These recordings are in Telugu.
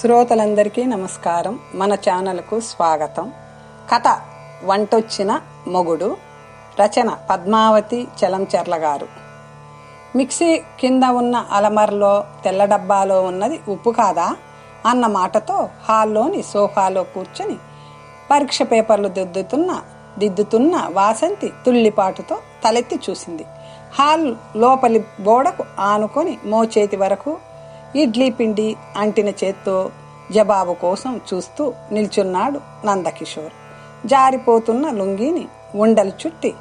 శ్రోతలందరికీ నమస్కారం. మన ఛానల్కు స్వాగతం. కథ వంటొచ్చిన మొగుడు రచన పద్మావతి చలంచెర్ల గారు. మిక్సీ కింద ఉన్న అలమర్లో తెల్ల డబ్బాలో ఉన్నది ఉప్పు కాదా? అన్న మాటతో హాల్లోని సోఫాలో కూర్చొని పరీక్ష పేపర్లు దిద్దుతున్న దిద్దుతున్న వాసంతి తుల్లిపాటుతో తలెత్తి చూసింది. హాల్ లోపలి గోడకు ఆనుకొని మోచేతి వరకు ఇడ్లీ పిండి అంటిన చేత్తో జవాబు కోసం చూస్తూ నిల్చున్నాడు నందకిషోర్. జారిపోతున్న లుంగిని ఉండలు చుట్టి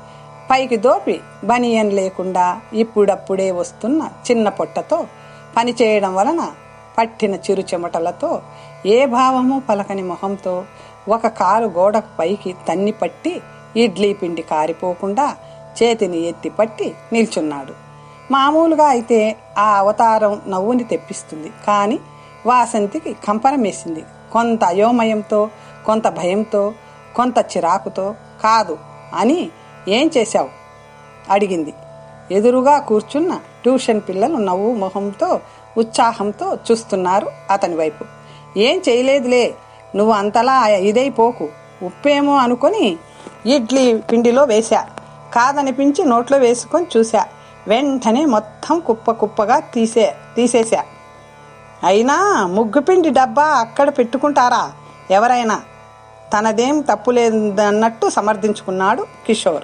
పైకి దోపి బనియన్ లేకుండా ఇప్పుడప్పుడే వస్తున్న చిన్న పొట్టతో పని చేయడం వలన పట్టిన చిరు చెమటలతో ఏ భావము పలకని మొహంతో ఒక కాలు గోడకు పైకి తన్ని పట్టి ఇడ్లీ పిండి కారిపోకుండా చేతిని ఎత్తి పట్టి నిల్చున్నాడు. మామూలుగా అయితే ఆ అవతారం నవ్వుని తెప్పిస్తుంది. కానీ వాసంతికి కంపరమేసింది కొంత అయోమయంతో కొంత భయంతో కొంత చిరాకుతో కాదు అని ఏం చేశావు? అడిగింది. ఎదురుగా కూర్చున్న ట్యూషన్ పిల్లలు నవ్వు మొహంతో ఉత్సాహంతో చూస్తున్నారు అతని వైపు. ఏం చేయలేదులే నువ్వు అంతలా ఇదైపోకు. ఉప్పేమో అనుకొని ఇడ్లీ పిండిలో వేశా. కాదనిపించి నోట్లో వేసుకొని చూశా. వెంటనే మొత్తం కుప్ప కుప్పగా తీసే తీసేశా. అయినా ముగ్గుపిండి డబ్బా అక్కడ పెట్టుకుంటారా? ఎవరైనా? తనదేం తప్పు లేదన్నట్టు సమర్థించుకున్నాడు కిషోర్.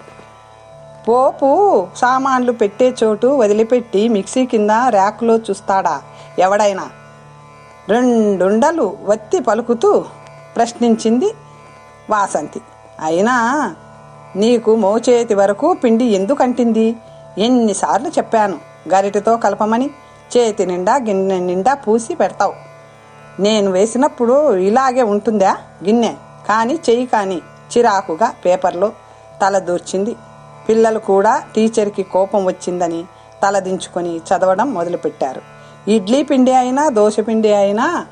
పోపు సామాన్లు పెట్టే చోటు వదిలిపెట్టి మిక్సీ కింద ర్యాక్లో చూస్తాడా? ఎవడైనా? రెండుండలు వత్తి పలుకుతూ ప్రశ్నించింది వాసంతి. అయినా నీకు మోచేతి వరకు పిండి ఎందుకంటింది? ఎన్నిసార్లు చెప్పాను గరిటతో కలపమని చేతి నిండా గిన్నె నిండా పూసి పెడతావు. నేను వేసినప్పుడు ఇలాగే ఉంటుందా? గిన్నె? కానీ చెయ్యి కానీ చిరాకుగా పేపర్లో తలదూర్చింది పిల్లలు కూడా టీచర్కి కోపం వచ్చిందని తలదించుకొని చదవడం మొదలుపెట్టారు. ఇడ్లీ పిండి అయినా దోశ పిండి అయినా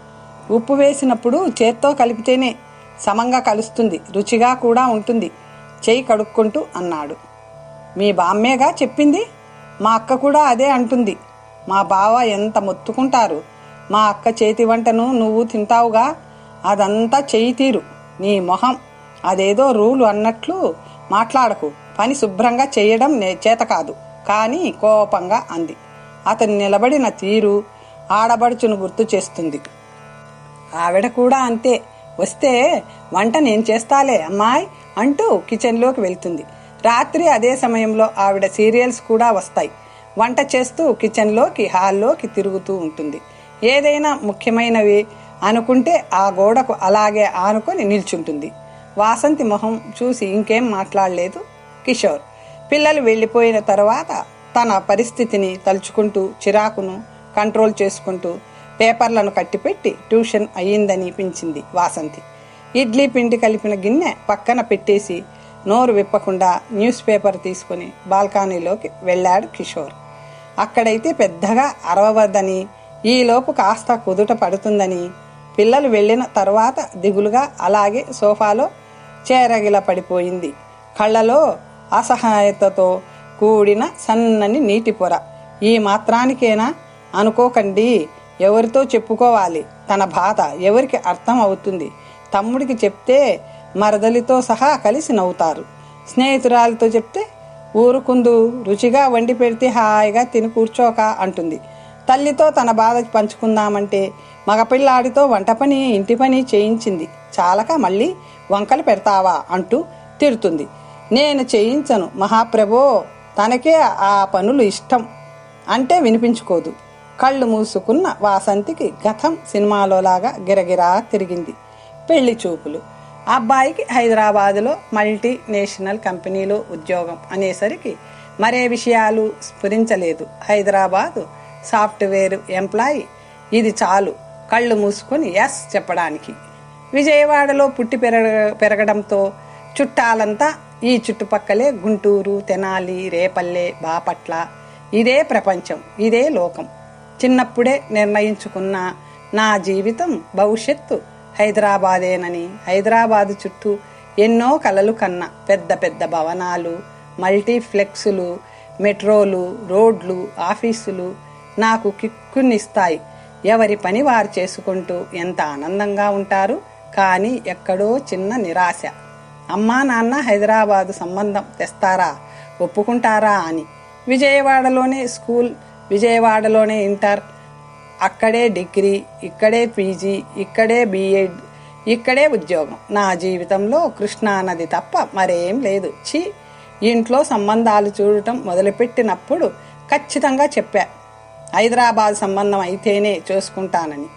ఉప్పు వేసినప్పుడు చేత్తో కలిపితేనే సమంగా కలుస్తుంది రుచిగా కూడా ఉంటుంది. చేయి కడుక్కుంటూ అన్నాడు. మీ బామ్మేగా చెప్పింది? మా అక్క కూడా అదే అంటుంది. మా బావ ఎంత మొత్తుకుంటారు? మా అక్క చేతి వంటను నువ్వు తింటావుగా? అదంతా చేయితీరు తీరు. నీ మొహం. అదేదో రూలు అన్నట్లు మాట్లాడకు. పని శుభ్రంగా చేయడం నే చేత కాదు. కానీ కోపంగా అంది. అతను నిలబడిన తీరు ఆడబడుచును గుర్తు చేస్తుంది. ఆవిడ కూడా అంతే. వస్తే వంట నేను చేస్తాలే అమ్మాయి అంటూ కిచెన్లోకి వెళ్తుంది. రాత్రి అదే సమయంలో ఆవిడ సీరియల్స్ కూడా వస్తాయి. వంట చేస్తూ కిచెన్లోకి హాల్లోకి తిరుగుతూ ఉంటుంది. ఏదైనా ముఖ్యమైనవి అనుకుంటే ఆ గోడకు అలాగే ఆనుకొని నిల్చుంటుంది. వాసంతి మొహం చూసి ఇంకేం మాట్లాడలేదు కిషోర్. పిల్లలు వెళ్ళిపోయిన తర్వాత తన పరిస్థితిని తలుచుకుంటూ చిరాకును కంట్రోల్ చేసుకుంటూ పేపర్లను కట్టిపెట్టి ట్యూషన్ అయ్యిందనిపించింది వాసంతి. ఇడ్లీ పిండి కలిపిన గిన్నె పక్కన పెట్టేసి నోరు విప్పకుండా న్యూస్ పేపర్ తీసుకుని బాల్కనీలోకి వెళ్ళాడు కిషోర్. అక్కడైతే పెద్దగా అరవవద్దని ఈలోపు కాస్త కుదుట పడుతుందని పిల్లలు వెళ్ళిన తర్వాత దిగులుగా అలాగే సోఫాలో చేరగిల పడిపోయింది. కళ్ళలో అసహాయతతో కూడిన సన్నని నీటి పొర. ఈ మాత్రానికేనా? అనుకోకండి. ఎవరితో చెప్పుకోవాలి? తన బాధ ఎవరికి అర్థం అవుతుంది? తమ్ముడికి చెప్తే మరదలితో సహా కలిసి నవ్వుతారు. స్నేహితురాలతో చెప్తే ఊరుకుందు రుచిగా వండి పెడితే హాయిగా తిని కూర్చోక అంటుంది. తల్లితో తన బాధ పంచుకుందామంటే మగపిల్లాడితో వంట పని ఇంటి పని చేయించింది. చాలక మళ్ళీ వంకలు పెడతావా అంటూ తిడుతుంది. నేను చేయించను మహాప్రభో తనకే ఆ పనులు ఇష్టం అంటే వినిపించుకోదు. కళ్ళు మూసుకున్న వాసంతికి గతం సినిమాలోలాగా గిరగిరా తిరిగింది. పెళ్ళి చూపులు. అబ్బాయికి హైదరాబాదులో మల్టీ నేషనల్ కంపెనీలో ఉద్యోగం అనేసరికి మరే విషయాలు స్ఫురించలేదు. Hyderabad software employee. ఇది చాలు. కళ్ళు మూసుకొని ఎస్ చెప్పడానికి. విజయవాడలో పుట్టి పెరగ పెరగడంతో చుట్టాలంతా ఈ చుట్టుపక్కలే గుంటూరు తెనాలి రేపల్లె బాపట్ల. ఇదే ప్రపంచం. ఇదే లోకం. చిన్నప్పుడే నిర్ణయించుకున్న నా జీవితం భవిష్యత్తు. హైదరాబాదేనని. హైదరాబాదు చుట్టూ ఎన్నో కలలు కన్న పెద్ద పెద్ద భవనాలు మల్టీఫ్లెక్సులు మెట్రోలు రోడ్లు ఆఫీసులు నాకు కిక్కునిస్తాయి. ఎవరి పని వారు చేసుకుంటూ ఎంత ఆనందంగా ఉంటారు? కానీ ఎక్కడో చిన్న నిరాశ. అమ్మా నాన్న హైదరాబాదు సంబంధం తెస్తారా? ఒప్పుకుంటారా అని. విజయవాడలోనే స్కూల్ విజయవాడలోనే ఇంటర్ అక్కడే డిగ్రీ ఇక్కడే పీజీ ఇక్కడే బీఎడ్ ఇక్కడే ఉద్యోగం. నా జీవితంలో కృష్ణానది తప్ప మరేం లేదు. ఛీ! ఇంట్లో సంబంధాలు చూడటం మొదలుపెట్టినప్పుడు ఖచ్చితంగా చెప్పా. హైదరాబాద్ సంబంధం అయితేనే చూసుకుంటానని.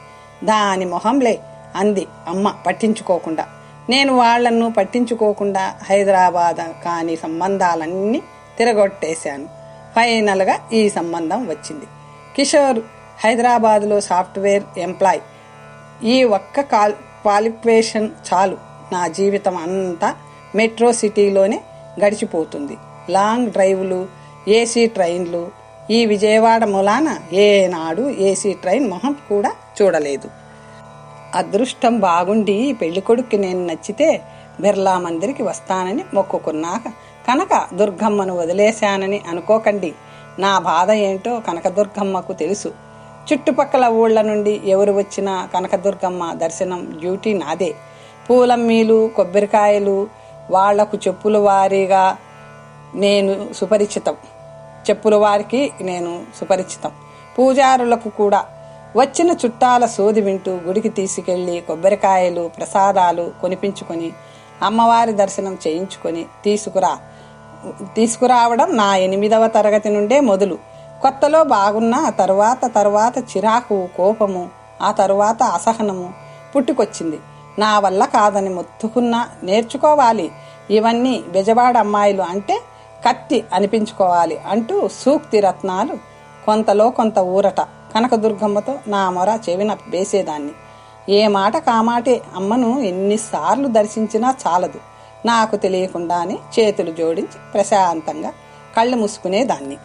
దాని మొహంలే అంది అమ్మ పట్టించుకోకుండా. నేను వాళ్ళను పట్టించుకోకుండా హైదరాబాద్ కాని సంబంధాలన్నీ తిరగొట్టేశాను. ఫైనల్గా ఈ సంబంధం వచ్చింది. కిషోర్ హైదరాబాద్లో సాఫ్ట్వేర్ ఎంప్లాయ్. ఈ ఒక్క కాల్ క్వాలిఫికేషన్ చాలు. నా జీవితం అంతా మెట్రో సిటీలోనే గడిచిపోతుంది. లాంగ్ డ్రైవ్లు ఏసీ ట్రైన్లు ఈ విజయవాడ మూలాన ఏనాడు ఏసీ ట్రైన్ మొహం కూడా చూడలేదు. అదృష్టం బాగుండి పెళ్ళికొడుక్కి నేను నచ్చితే బిర్లా మందిరికి వస్తానని మొక్కుకున్నాక కనక దుర్గమ్మను వదిలేశానని అనుకోకండి. నా బాధ ఏంటో కనకదుర్గమ్మకు తెలుసు. చుట్టుపక్కల ఊళ్ళ నుండి ఎవరు వచ్చినా కనకదుర్గమ్మ దర్శనం డ్యూటీ నాదే. పూలమ్మీలు కొబ్బరికాయలు వాళ్ళకు చెప్పుల వారీగా నేను సుపరిచితం. చెప్పుల వారికి నేను సుపరిచితం. పూజారులకు కూడా వచ్చిన చుట్టాల సోది వింటూ గుడికి తీసుకెళ్ళి కొబ్బరికాయలు ప్రసాదాలు కొనిపించుకొని అమ్మవారి దర్శనం చేయించుకొని తీసుకురా తీసుకురావడం నా ఎనిమిదవ తరగతి నుండే మొదలు. కొత్తలో బాగున్న తరువాత తరువాత చిరాకు కోపము ఆ తరువాత అసహనము పుట్టుకొచ్చింది. నా వల్ల కాదని మొత్తుకున్నా నేర్చుకోవాలి. ఇవన్నీ బెజవాడ అమ్మాయిలు అంటే కత్తి అనిపించుకోవాలి అంటూ సూక్తి రత్నాలు కొంతలో కొంత ఊరట కనకదుర్గమ్మతో నా మొర చెవిన వేసేదాన్ని. ఏ మాట కామాటే అమ్మను ఎన్నిసార్లు దర్శించినా చాలదు. నాకు తెలియకుండానే చేతులు జోడించి ప్రశాంతంగా కళ్ళు మూసుకునేదాన్ని.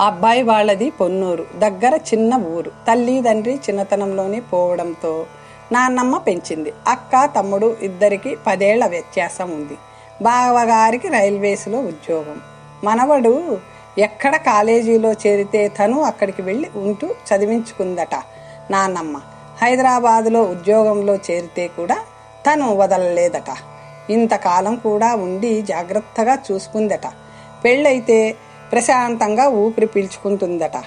అబ్బాయి వాళ్ళది పొన్నూరు దగ్గర చిన్న ఊరు. తల్లి తండ్రి చిన్నతనంలోనే పోవడంతో నాన్నమ్మ పెంచింది. అక్క తమ్ముడు ఇద్దరికి పదేళ్ళ వ్యత్యాసం ఉంది. బావగారికి రైల్వేస్లో ఉద్యోగం. మనవడు ఎక్కడ కాలేజీలో చేరితే తను అక్కడికి వెళ్ళి ఉంటూ చదివించుకుందట నాన్నమ్మ. హైదరాబాదులో ఉద్యోగంలో చేరితే కూడా తను వదలలేదట. ఇంతకాలం కూడా ఉండి జాగ్రత్తగా చూసుకుందట. పెళ్ళైతే ప్రశాంతంగా ఊపిరి పీల్చుకుంటుందట.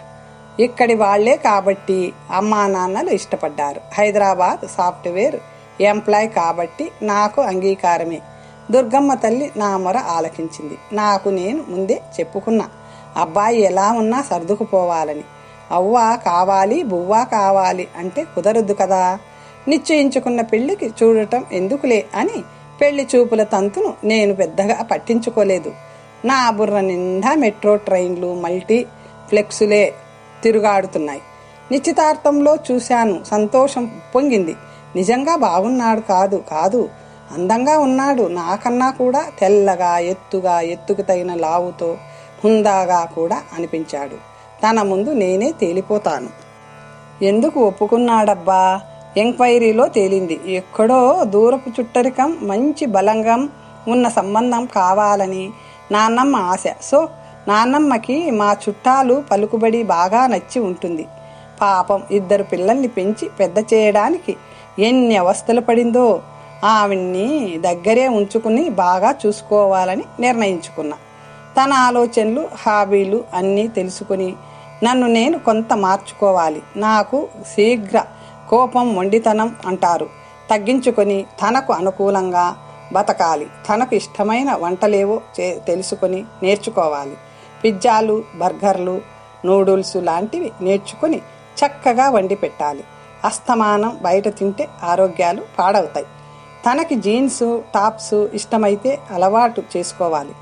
ఇక్కడి వాళ్ళే కాబట్టి అమ్మా నాన్నలు ఇష్టపడ్డారు. హైదరాబాద్ సాఫ్ట్వేర్ ఎంప్లాయ్ కాబట్టి నాకు అంగీకారమే. దుర్గమ్మ తల్లి నా మొర ఆలకించింది. నాకు నేను ముందే చెప్పుకున్నా. అబ్బాయి ఎలా ఉన్నా సర్దుకుపోవాలని. అవ్వ కావాలి బువ్వ కావాలి అంటే కుదరదు కదా. నిశ్చయించుకున్న పెళ్ళికి చూడటం ఎందుకులే అని పెళ్ళి చూపుల తంతును నేను పెద్దగా పట్టించుకోలేదు. నా బుర్ర నిండా మెట్రో ట్రైన్లు మల్టీ ఫ్లెక్సులే తిరుగాడుతున్నాయి. నిశ్చితార్థంలో చూశాను. సంతోషం పొంగింది. నిజంగా బాగున్నాడు కాదు కాదు. అందంగా ఉన్నాడు. నాకన్నా కూడా తెల్లగా ఎత్తుగా ఎత్తుకు తగిన లావుతో హుందాగా కూడా అనిపించాడు. తన ముందు నేనే తేలిపోతాను. ఎందుకు ఒప్పుకున్నాడబ్బా? ఎంక్వైరీలో తేలింది. ఎక్కడో దూరపు చుట్టరికం మంచి బలంగం ఉన్న సంబంధం కావాలని నాన్నమ్మ ఆశ. సో నాన్నమ్మకి మా చుట్టాలు పలుకుబడి బాగా నచ్చి ఉంటుంది. పాపం ఇద్దరు పిల్లల్ని పెంచి పెద్ద చేయడానికి ఎన్ని అవస్థలు పడిందో ఆవిడ్ని దగ్గరే ఉంచుకుని బాగా చూసుకోవాలని నిర్ణయించుకున్నా. తన ఆలోచనలు హాబీలు అన్నీ తెలుసుకుని నన్ను నేను కొంత మార్చుకోవాలి. నాకు శీఘ్ర కోపం మొండితనం అంటారు. తగ్గించుకొని తనకు అనుకూలంగా బతకాలి. తనకు ఇష్టమైన వంటలేవో చే తెలుసుకొని నేర్చుకోవాలి. పిజ్జాలు బర్గర్లు నూడుల్స్ లాంటివి నేర్చుకొని చక్కగా వండి పెట్టాలి. అస్తమానం బయట తింటే ఆరోగ్యాలు పాడవుతాయి. తనకి జీన్స్ టాప్స్ ఇష్టమైతే అలవాటు చేసుకోవాలి.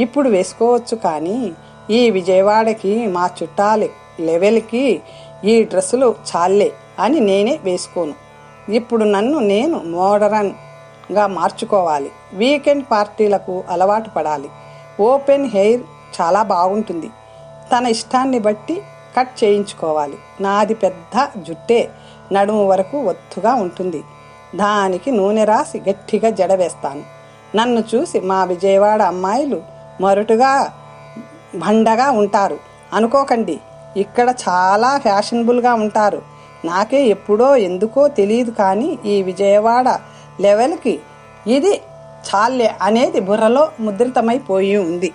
ఇప్పుడు వేసుకోవచ్చు కానీ ఈ విజయవాడకి మా చుట్టాల లెవెల్కి ఈ డ్రెస్సులు చాలే అని నేనే వేసుకోను. ఇప్పుడు నన్ను నేను మోడరన్ గా మార్చుకోవాలి. వీకెండ్ పార్టీలకు అలవాటు పడాలి. ఓపెన్ హెయిర్ చాలా బాగుంటుంది. తన ఇష్టాన్ని బట్టి కట్ చేయించుకోవాలి. నాది పెద్ద జుట్టే. నడుము వరకు ఒత్తుగా ఉంటుంది. దానికి నూనె రాసి గట్టిగా జడ వేస్తాను. నన్ను చూసి మా విజయవాడ అమ్మాయిలు మరుటుగా బండగా ఉంటారు. అనుకోకండి. ఇక్కడ చాలా ఫ్యాషనబుల్గా ఉంటారు. నాకే ఎప్పుడో ఎందుకో తెలియదు కానీ ఈ విజయవాడ లెవెల్కి ఇది చాలే అనేది బుర్రలో ముద్రితమైపోయి ఉంది.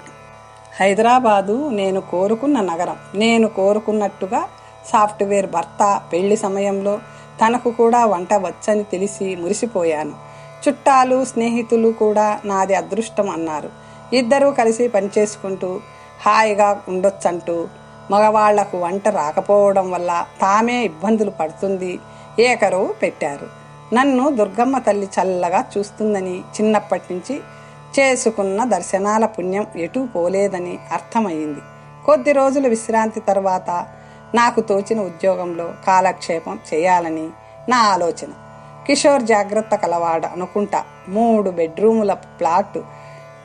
హైదరాబాదు నేను కోరుకున్న నగరం. నేను కోరుకున్నట్టుగా సాఫ్ట్వేర్ భర్త పెళ్ళి సమయంలో తనకు కూడా వంట వచ్చని తెలిసి మురిసిపోయాను. చుట్టాలు స్నేహితులు కూడా నాది అదృష్టం అన్నారు. ఇద్దరూ కలిసి పనిచేసుకుంటూ హాయిగా ఉండొచ్చంటూ మగవాళ్ళకు వంట రాకపోవడం వల్ల తామే ఇబ్బందులు పడుతుంది ఏకరువు పెట్టారు. నన్ను దుర్గమ్మ తల్లి చల్లగా చూస్తుందని చిన్నప్పటి నుంచి చేసుకున్న దర్శనాల పుణ్యం ఎటూ పోలేదని అర్థమైంది కొద్ది రోజుల విశ్రాంతి తర్వాత నాకు తోచిన ఉద్యోగంలో కాలక్షేపం చేయాలని నా ఆలోచన. కిషోర్ జాగ్రత్త కలవాడు అనుకుంటా. మూడు బెడ్రూముల ప్లాట్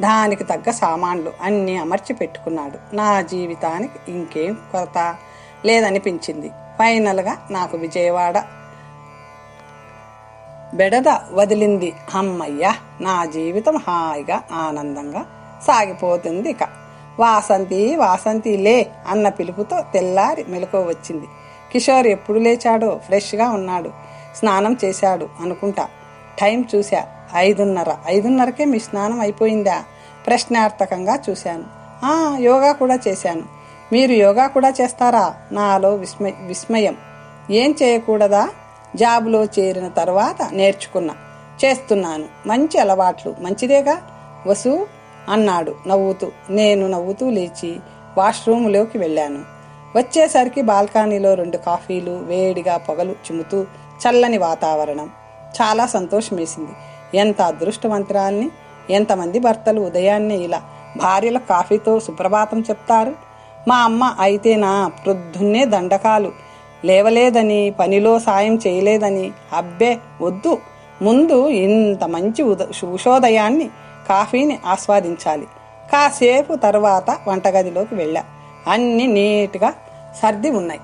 దానికి తగ్గ సామాన్లు అన్నీ అమర్చి పెట్టుకున్నాడు. నా జీవితానికి ఇంకేం కొరత లేదనిపించింది. ఫైనల్గా నాకు విజయవాడ బెడద వదిలింది అమ్మయ్య. నా జీవితం హాయిగా ఆనందంగా సాగిపోతుంది ఇక. వాసంతి వాసంతి లే అన్న పిలుపుతో తెల్లారి మెలకు వచ్చింది. కిషోర్ ఎప్పుడు లేచాడో ఫ్రెష్గా ఉన్నాడు. స్నానం చేశాడు అనుకుంటా. టైం చూశా. ఐదున్నర. ఐదున్నరకే మీ స్నానం అయిపోయిందా? ప్రశ్నార్థకంగా చూశాను. ఆ యోగా కూడా చేశాను. మీరు యోగా కూడా చేస్తారా? నాలో విస్మయ విస్మయం. ఏం చేయకూడదా? జాబులో చేరిన తర్వాత నేర్చుకున్నా. చేస్తున్నాను. మంచి అలవాట్లు. మంచిదేగా? వసు అన్నాడు. నవ్వుతూ. నేను నవ్వుతూ లేచి వాష్రూమ్లోకి వెళ్ళాను. వచ్చేసరికి బాల్కనీలో రెండు కాఫీలు వేడిగా పొగలు చిమ్ముతూ చల్లని వాతావరణం. చాలా సంతోషమేసింది. ఎంత అదృష్టవంతురాల్ని ఎంతమంది భర్తలు ఉదయాన్నే ఇలా భార్యల కాఫీతో సుప్రభాతం చెప్తారు? మా అమ్మ అయితేనా ప్రొద్దున్నే దండకాలు లేవలేదని పనిలో సాయం చేయలేదని. అబ్బే వద్దు. ముందు ఇంత మంచి ఉద ఉషోదయాన్ని కాఫీని ఆస్వాదించాలి. కాసేపు తర్వాత వంటగదిలోకి వెళ్ళా. అన్ని నీట్గా సర్ది ఉన్నాయి.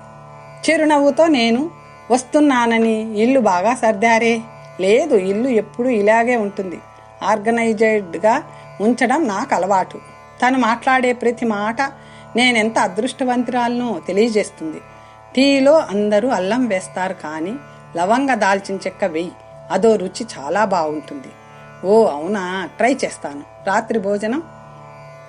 చిరునవ్వుతో నేను వస్తున్నానని ఇల్లు బాగా సర్దారే. లేదు ఇల్లు ఎప్పుడు ఇలాగే ఉంటుంది. ఆర్గనైజెడ్గా ఉంచడం నాకు అలవాటు. తను మాట్లాడే ప్రతి మాట నేనెంత అదృష్టవంతురాలను తెలియజేస్తుంది. టీలో అందరూ అల్లం వేస్తారు కానీ లవంగ దాల్చిన చెక్క వెయ్యి అదో రుచి చాలా బాగుంటుంది. ఓ అవునా? ట్రై చేస్తాను. రాత్రి భోజనం?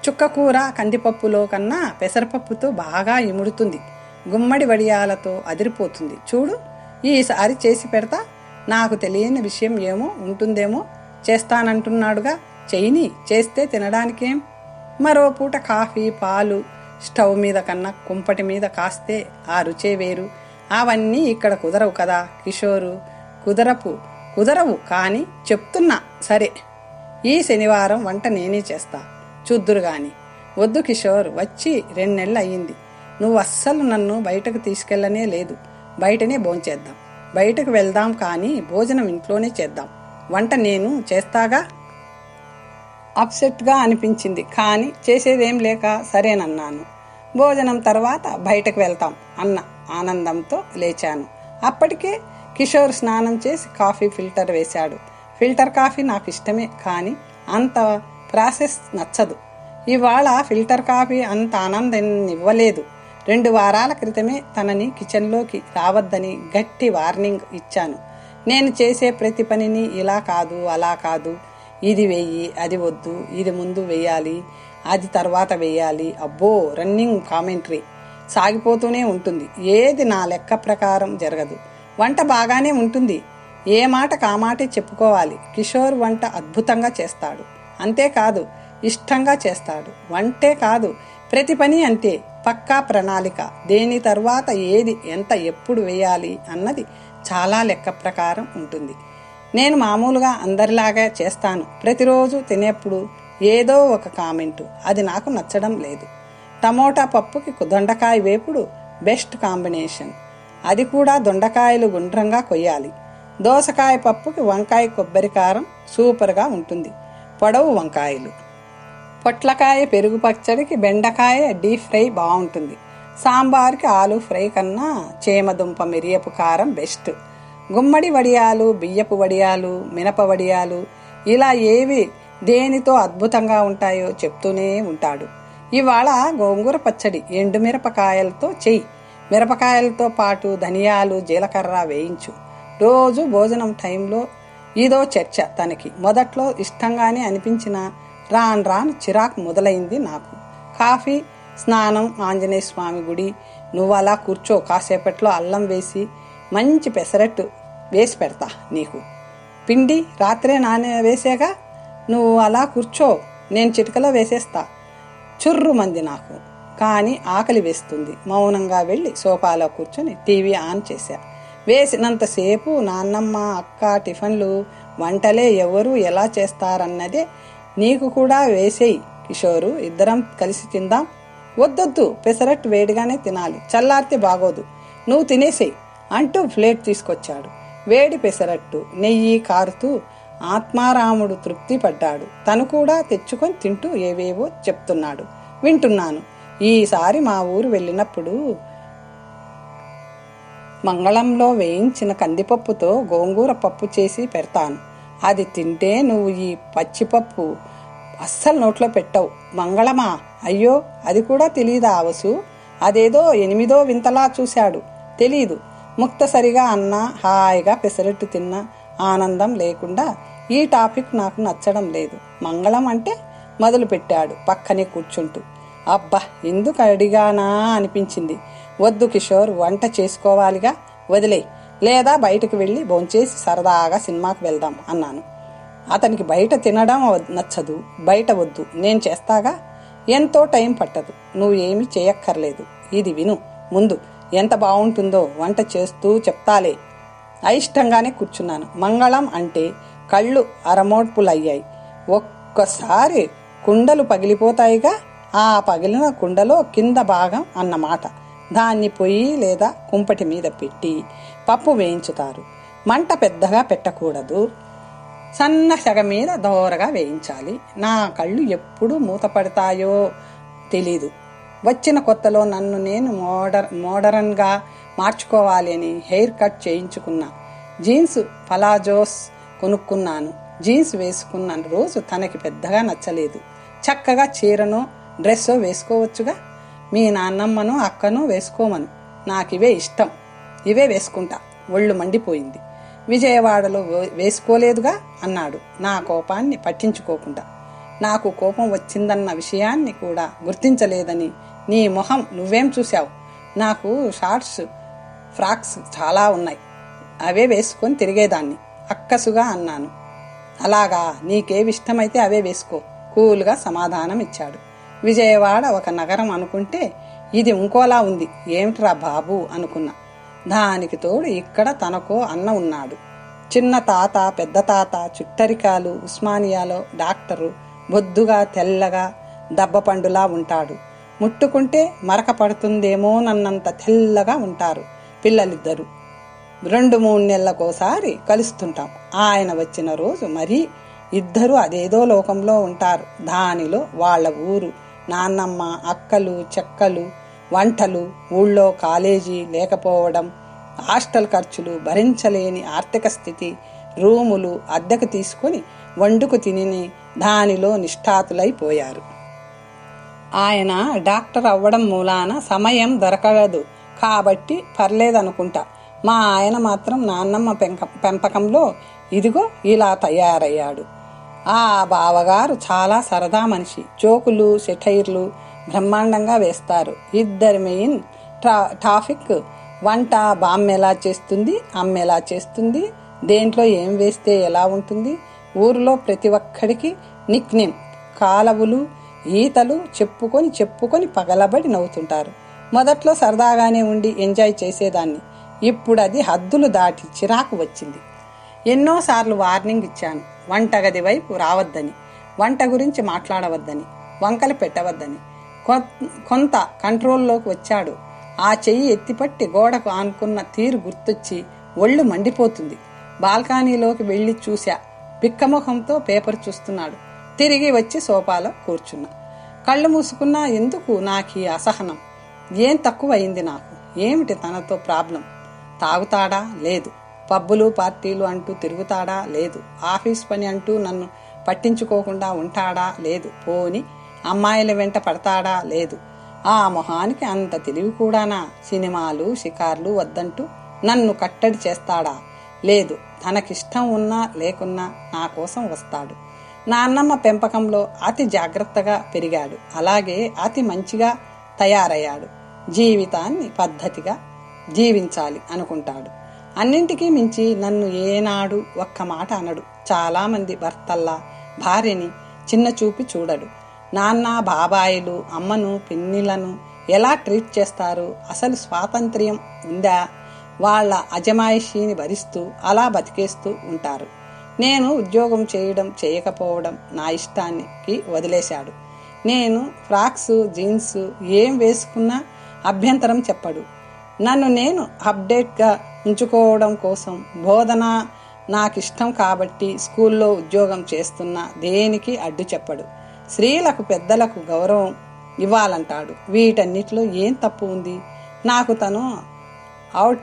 చుక్కకూర కందిపప్పులో కన్నా పెసరపప్పుతో బాగా ఇముడుతుంది. గుమ్మడి వడియాలతో అదిరిపోతుంది. చూడు ఈసారి చేసి పెడతా. నాకు తెలియని విషయం ఏమో ఉంటుందేమో చేస్తానంటున్నాడుగా. చెయ్యిని చేస్తే తినడానికేం? మరో పూట కాఫీ పాలు స్టవ్ మీద కన్నా కుంపటి మీద కాస్తే ఆ రుచే వేరు. అవన్నీ ఇక్కడ కుదరవు కదా కిషోరు. కుదరపు కుదరవు కానీ చెప్తున్నా సరే. ఈ శనివారం వంట నేనే చేస్తా. చూద్దురు గాని. వద్దు కిషోర్ వచ్చి రెండు నెలలు అయ్యింది. నువ్వు అస్సలు నన్ను బయటకు తీసుకెళ్ళనే లేదు. బయటనే భోంచేద్దాం బయటకు వెళ్దాం కానీ భోజనం ఇంట్లోనే చేద్దాం. వంట నేను చేస్తాగా? అప్సెట్గా అనిపించింది. కానీ చేసేదేం లేక సరేనన్నాను. భోజనం తర్వాత బయటకు వెళ్తాం అన్న ఆనందంతో లేచాను. అప్పటికే కిషోర్ స్నానం చేసి కాఫీ ఫిల్టర్ వేశాడు. ఫిల్టర్ కాఫీ నాకు ఇష్టమే కానీ అంత ప్రాసెస్ నచ్చదు. ఇవాళ ఫిల్టర్ కాఫీ అంత ఆనందాన్ని ఇవ్వలేదు రెండు వారాల క్రితమే తనని కిచెన్లోకి రావద్దని గట్టి వార్నింగ్ ఇచ్చాను. నేను చేసే ప్రతి పనిని ఇలా కాదు అలా కాదు ఇది వెయ్యి అది వద్దు ఇది ముందు వేయాలి అది తర్వాత వేయాలి అబ్బో రన్నింగ్ కామెంటరీ. సాగిపోతూనే ఉంటుంది. ఏది నా లెక్క ప్రకారం జరగదు. వంట బాగానే ఉంటుంది. ఏ మాట కామాటే చెప్పుకోవాలి. కిషోర్ వంట అద్భుతంగా చేస్తాడు. అంతేకాదు ఇష్టంగా చేస్తాడు. వంటే కాదు ప్రతి పని అంతే పక్కా ప్రణాళిక. దేని తర్వాత ఏది ఎంత ఎప్పుడు వేయాలి అన్నది చాలా లెక్క ప్రకారం ఉంటుంది. నేను మామూలుగా అందరిలాగా చేస్తాను. ప్రతిరోజు తినేప్పుడు ఏదో ఒక కామెంటు. అది నాకు నచ్చడం లేదు. టమోటా పప్పుకి దొండకాయ వేపుడు బెస్ట్ కాంబినేషన్. అది కూడా దొండకాయలు గుండ్రంగా కొయ్యాలి. దోసకాయ పప్పుకి వంకాయ కొబ్బరి కారం సూపర్గా ఉంటుంది. పొడవు వంకాయలు. పొట్లకాయ పెరుగు పచ్చడికి బెండకాయ డీప్ ఫ్రై బాగుంటుంది. సాంబార్కి ఆలు ఫ్రై కన్నా చేమదుంప మిరియపు కారం బెస్ట్. గుమ్మడి వడియాలు బియ్యపు వడియాలు మినప వడియాలు ఇలా ఏవి దేనితో అద్భుతంగా ఉంటాయో చెప్తూనే ఉంటాడు. ఇవాళ గోంగూర పచ్చడి ఎండుమిరపకాయలతో చెయ్యి. మిరపకాయలతో పాటు ధనియాలు జీలకర్ర వేయించు. రోజు భోజనం టైంలో ఇదో చర్చ తనకి. మొదట్లో ఇష్టంగానే అనిపించిన రాన్ రాన్ చిరాకు మొదలైంది నాకు. కాఫీ స్నానం ఆంజనేయ స్వామి గుడి నువ్వు అలా కూర్చో కాసేపట్లో అల్లం వేసి మంచి పెసరట్టు వేసి పెడతా నీకు. పిండి రాత్రే నానే వేసాక నువ్వు అలా కూర్చో నేను చిటికలో వేసేస్తా. చుర్రు మంది నాకు. కానీ ఆకలి వేస్తుంది. మౌనంగా వెళ్ళి సోఫాలో కూర్చొని టీవీ ఆన్ చేశా. వేసినంతసేపు నాన్నమ్మ అక్క టిఫిన్లు వంటలే ఎవరు ఎలా చేస్తారన్నదే నీకు కూడా వేసేయి. కిషోరు ఇద్దరం కలిసి తిందాం. వద్దొద్దు పెసరట్టు వేడిగానే తినాలి. చల్లారితే బాగోదు. నువ్వు తినేసేయి. అంటూ ప్లేట్ తీసుకొచ్చాడు. వేడి పెసరట్టు నెయ్యి కారుతూ ఆత్మారాముడు తృప్తి పడ్డాడు తను కూడా తెచ్చుకొని తింటూ ఏవేవో చెప్తున్నాడు. వింటున్నాను. ఈసారి మా ఊరు వెళ్ళినప్పుడు మంగళంలో వేయించిన కందిపప్పుతో గోంగూర పప్పు చేసి పెడతాను. అది తింటే నువ్వు ఈ పచ్చిపప్పు అస్సలు నోట్లో పెట్టవు. మంగళమా? అయ్యో అది కూడా తెలియదా అవసు? అదేదో ఎనిమిదో వింతలా చూశాడు. తెలీదు. ముక్తసరిగా అన్నా హాయిగా పెసరట్టు తిన్న ఆనందం లేకుండా ఈ టాపిక్ నాకు నచ్చడం లేదు. మంగళం అంటే మొదలుపెట్టాడు పక్కనే కూర్చుంటూ. అబ్బా ఎందుకు అడిగానా అనిపించింది. వద్దు కిషోర్ వంట చేసుకోవాలిగా. వదిలే లేదా బయటకు వెళ్ళి భోంచేసి సరదాగా సినిమాకి వెళ్దాం అన్నాను. అతనికి బయట తినడం నచ్చదు బయట వద్దు. నేను చేస్తాగా? ఎంతో టైం పట్టదు. నువ్వు ఏమి చేయక్కర్లేదు. ఇది విను. ముందు ఎంత బాగుంటుందో వంట చేస్తూ చెప్తాలే. అయిష్టంగానే కూర్చున్నాను. మంగళం అంటే కళ్ళు అరమోడ్పులయ్యాయి. ఒక్కసారి కుండలు పగిలిపోతాయిగా? ఆ పగిలిన కుండలో కింద భాగం అన్నమాట. దాన్ని పొయ్యి లేదా కుంపటి మీద పెట్టి పప్పు వేయించుతారు. మంట పెద్దగా పెట్టకూడదు. సన్న సగ మీద దోరగా వేయించాలి. నా కళ్ళు ఎప్పుడు మూతపడతాయో తెలీదు. వచ్చిన కొత్తలో నన్ను నేను మోడర్ మోడరన్గా మార్చుకోవాలి అని హెయిర్ కట్ చేయించుకున్నా. జీన్స్ పలాజోస్ కొనుక్కున్నాను. జీన్స్ వేసుకున్న రోజు తనకి పెద్దగా నచ్చలేదు. చక్కగా చీరనో డ్రెస్సో వేసుకోవచ్చుగా? మీ నాన్నమ్మను అక్కను వేసుకోమను. నాకివే ఇష్టం. ఇవే వేసుకుంటా. ఒళ్ళు మండిపోయింది. విజయవాడలో వేసుకోలేదుగా? అన్నాడు. నా కోపాన్ని పట్టించుకోకుండా. నాకు కోపం వచ్చిందన్న విషయాన్ని కూడా గుర్తించలేదని నీ మొహం నువ్వేం చూశావు? నాకు షార్ట్స్ ఫ్రాక్స్ చాలా ఉన్నాయి. అవే వేసుకొని తిరిగేదాన్ని. అక్కసుగా అన్నాను. అలాగా నీకేవి ఇష్టమైతే అవే వేసుకో. కూల్గా సమాధానం ఇచ్చాడు. విజయవాడ ఒక నగరం అనుకుంటే ఇది ఇంకోలా ఉంది. ఏమిట్రా బాబు అనుకున్నా. దానికి తోడు ఇక్కడ తనకో అన్న ఉన్నాడు. చిన్న తాత పెద్ద తాత చుట్టరికాలు ఉస్మానియాలో డాక్టరు బొద్దుగా తెల్లగా దబ్బపండులా ఉంటాడు. ముట్టుకుంటే మరక పడుతుందేమోనన్నంత తెల్లగా ఉంటారు పిల్లలిద్దరు. రెండు మూడు నెలలకోసారి కలుస్తుంటాం. ఆయన వచ్చిన రోజు మరీ ఇద్దరు అదేదో లోకంలో ఉంటారు. దానిలో వాళ్ళ ఊరు నాన్నమ్మ అక్కలు చెక్కలు వంటలు ఊళ్ళో కాలేజీ లేకపోవడం హాస్టల్ ఖర్చులు భరించలేని ఆర్థిక స్థితి రూములు అద్దెకు తీసుకొని వండుకు తిని దానిలో నిష్ఠాతులైపోయారు. ఆయన డాక్టర్ అవ్వడం మూలాన సమయం దొరకదు. కాబట్టి పర్లేదనుకుంటా. మా ఆయన మాత్రం నాన్నమ్మ పెంక పెంపకంలో ఇదిగో ఇలా తయారయ్యాడు. ఆ బావగారు చాలా సరదా మనిషి. జోకులు సెటైర్లు బ్రహ్మాండంగా వేస్తారు. ఇద్దరి మెయిన్ ట్రా ట్రాఫిక్ వంట బామ్మ ఎలా చేస్తుంది అమ్మ ఎలా చేస్తుంది. దేంట్లో ఏం వేస్తే ఎలా ఉంటుంది? ఊరిలో ప్రతి ఒక్కడికి నిక్ నేమ్ కాలవులు ఈతలు చెప్పుకొని చెప్పుకొని పగలబడి నవ్వుతుంటారు. మొదట్లో సరదాగానే ఉండి ఎంజాయ్ చేసేదాన్ని. ఇప్పుడు అది హద్దులు దాటి చిరాకు వచ్చింది. ఎన్నోసార్లు వార్నింగ్ ఇచ్చాను. వంటగది వైపు రావద్దని వంట గురించి మాట్లాడవద్దని వంకలు పెట్టవద్దని. కొంత కంట్రోల్లోకి వచ్చాడు. ఆ చెయ్యి ఎత్తిపట్టి గోడకు ఆనుకున్న తీరు గుర్తొచ్చి ఒళ్ళు మండిపోతుంది. బాల్కనీలోకి వెళ్ళి చూశా. పిక్కముఖంతో పేపర్ చూస్తున్నాడు. తిరిగి వచ్చి సోఫాలో కూర్చున్నా. కళ్ళు మూసుకున్నా ఎందుకు నాకు అసహనం? ఏం తక్కువయింది నాకు? ఏమిటి తనతో ప్రాబ్లం? తాగుతాడా? లేదు. పబ్బులు పార్టీలు అంటూ తిరుగుతాడా? లేదు. ఆఫీస్ పని అంటూ నన్ను పట్టించుకోకుండా ఉంటాడా? లేదు. పోని అమ్మాయిల వెంట పడతాడా? లేదు. ఆ మొహానికి అంత తెలివి కూడానా? సినిమాలు షికార్లు వద్దంటూ నన్ను కట్టడి చేస్తాడా? లేదు తనకిష్టం ఉన్నా లేకున్నా నా కోసం వస్తాడు. నాన్నమ్మ పెంపకంలో అతి జాగ్రత్తగా పెరిగాడు. అలాగే అతి మంచిగా తయారయ్యాడు. జీవితాన్ని పద్ధతిగా జీవించాలి అనుకుంటాడు. అన్నింటికీ మించి నన్ను ఏనాడు ఒక్క మాట అనడు. చాలామంది భర్తల్లా భార్యని చిన్న చూపి చూడడు. నాన్న బాబాయిలు అమ్మను పిన్నిలను ఎలా ట్రీట్ చేస్తారు? అసలు స్వాతంత్ర్యం ఉందా? వాళ్ళ అజమాయిషీని భరిస్తూ అలా బతికేస్తూ ఉంటారు. నేను ఉద్యోగం చేయడం చేయకపోవడం నా ఇష్టానికి వదిలేశాడు. నేను ఫ్రాక్స్ జీన్స్ ఏం వేసుకున్నా అభ్యంతరం చెప్పడు. నన్ను నేను అప్డేట్గా ఉంచుకోవడం కోసం బోధన నాకు ఇష్టం కాబట్టి స్కూల్లో ఉద్యోగం చేస్తున్నా దేనికి అడ్డు చెప్పడు. స్త్రీలకు పెద్దలకు గౌరవం ఇవ్వాలంటాడు. వీటన్నిటిలో ఏం తప్పు ఉంది? నాకు తను అవుట్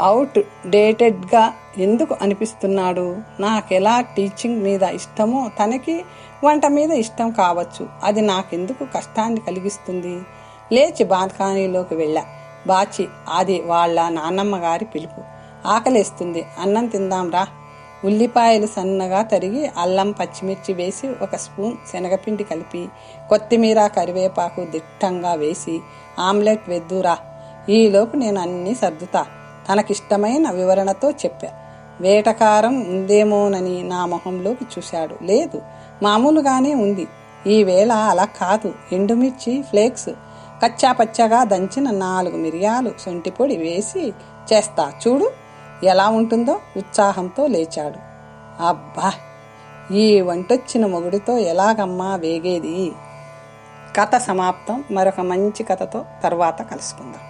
అవుట్ డేటెడ్గా ఎందుకు అనిపిస్తున్నాడు? నాకెలా టీచింగ్ మీద ఇష్టమో తనకి వంట మీద ఇష్టం కావచ్చు. అది నాకెందుకు కష్టాన్ని కలిగిస్తుంది? లేచి బాల్కనీలోకి వెళ్ళా. బాచి అది వాళ్ళ నాన్నమ్మ గారి పిలుపు. ఆకలేస్తుంది. అన్నం తిందాం రా. ఉల్లిపాయలు సన్నగా తరిగి అల్లం పచ్చిమిర్చి వేసి ఒక స్పూన్ శనగపిండి కలిపి కొత్తిమీర కరివేపాకు దిట్టంగా వేసి ఆమ్లెట్ వెద్దురా. ఈలోపు నేను అన్నీ సర్దుతా. తనకిష్టమైన వివరణతో చెప్పా. వేటకారం ఉందేమోనని నా మొహంలోకి చూశాడు. లేదు మామూలుగానే ఉంది. ఈవేళ అలా కాదు. ఎండుమిర్చి ఫ్లేక్స్ కచ్చా పచ్చగా దంచిన నాలుగు మిరియాలు సొంటిపొడి వేసి చేస్తా. చూడు ఎలా ఉంటుందో ఉత్సాహంతో లేచాడు. అబ్బా ఈ వంటొచ్చిన మొగుడితో ఎలాగమ్మా వేగేది? కథ సమాప్తం. మరొక మంచి కథతో తర్వాత కలుసుకుందాం.